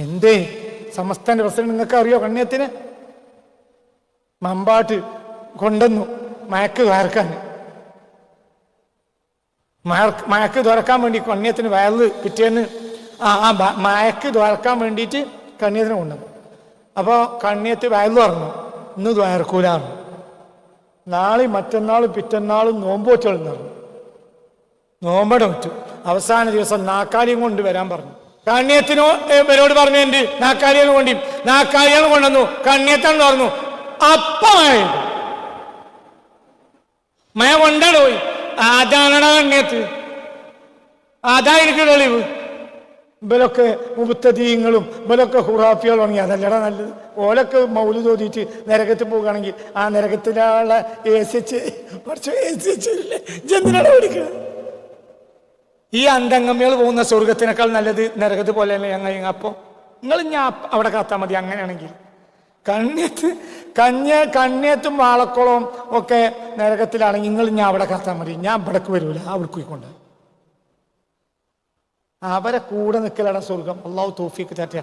എന്തേ? സമസ്തന്റെ പ്രസിഡന്റ് നിങ്ങൾക്ക് അറിയോ? കണ്ണിയത്തിന്? മമ്പാട്ട് കൊണ്ടുവന്നു മയക്ക് കയർക്കാൻ മയക്ക് തുറക്കാൻ വേണ്ടി കണ്ണിയത്തിന് വയറിൽ പിറ്റേന്ന് ആ ആ മയക്ക് തുറക്കാൻ വേണ്ടിയിട്ട് കണ്ണിയത്തിന് കൊണ്ടുവന്നു. അപ്പോൾ കണ്ണിയത്ത് വയറിൽ തുറന്നു. ഇന്ന് തുറക്കൂലാറുന്നു നാളെ മറ്റന്നാളും പിറ്റന്നാളും നോമ്പ് വെച്ചോളും പറഞ്ഞു. നോമ്പട വെച്ചു അവസാന ദിവസം നാക്കാലിയും കൊണ്ട് വരാൻ പറഞ്ഞു. കണ്ണിയത്തിനോ ഇവരോട് പറഞ്ഞു എന്റെ നാക്കാരികൾ കൊണ്ടി നാക്കാരികൾ കൊണ്ടുവന്നു കണ്ണിയത്താണെന്ന് പറഞ്ഞു. അപ്പമായി മയ കൊണ്ടാണ് പോയി അതാണടാ കണ്ണിയത്ത്. അതായിരിക്കും തെളിവ്. ഇവരൊക്കെ മുബത്തദീങ്ങളും ഇവരൊക്കെ ഹുറാഫികളും ആണെങ്കിൽ അതല്ലടാ നല്ലത്. ഓലൊക്കെ മൗൽ തോതിയിട്ട് നരകത്ത് പോകുകയാണെങ്കിൽ ആ നരകത്തിലുള്ള എ സി എച്ച് കുറച്ച് എ സി എച്ച് ഈ അന്തങ്ങമ്മികൾ പോകുന്ന സ്വർഗത്തിനേക്കാൾ നല്ലത് നരകത്ത് പോലെയല്ലേ ഞങ്ങൾ അപ്പോൾ നിങ്ങൾ ഞാൻ അവിടെ കാത്താൽ മതി അങ്ങനെയാണെങ്കിൽ. കണ്ണിയത്ത് കഞ്ഞ കണ്ണിയത്തും വാളക്കുളവും ഒക്കെ നരകത്തിലാണെങ്കിൽ നിങ്ങൾ ഞാൻ അവിടെ കാത്താൽ മതി. ഞാൻ ഇവിടേക്ക് വരൂല. അവിടെ കൊണ്ട് അവരെ കൂടെ നിൽക്കലാണ് സ്വർഗം അള്ളാഹു തോഫിക്ക് തട്ടിയ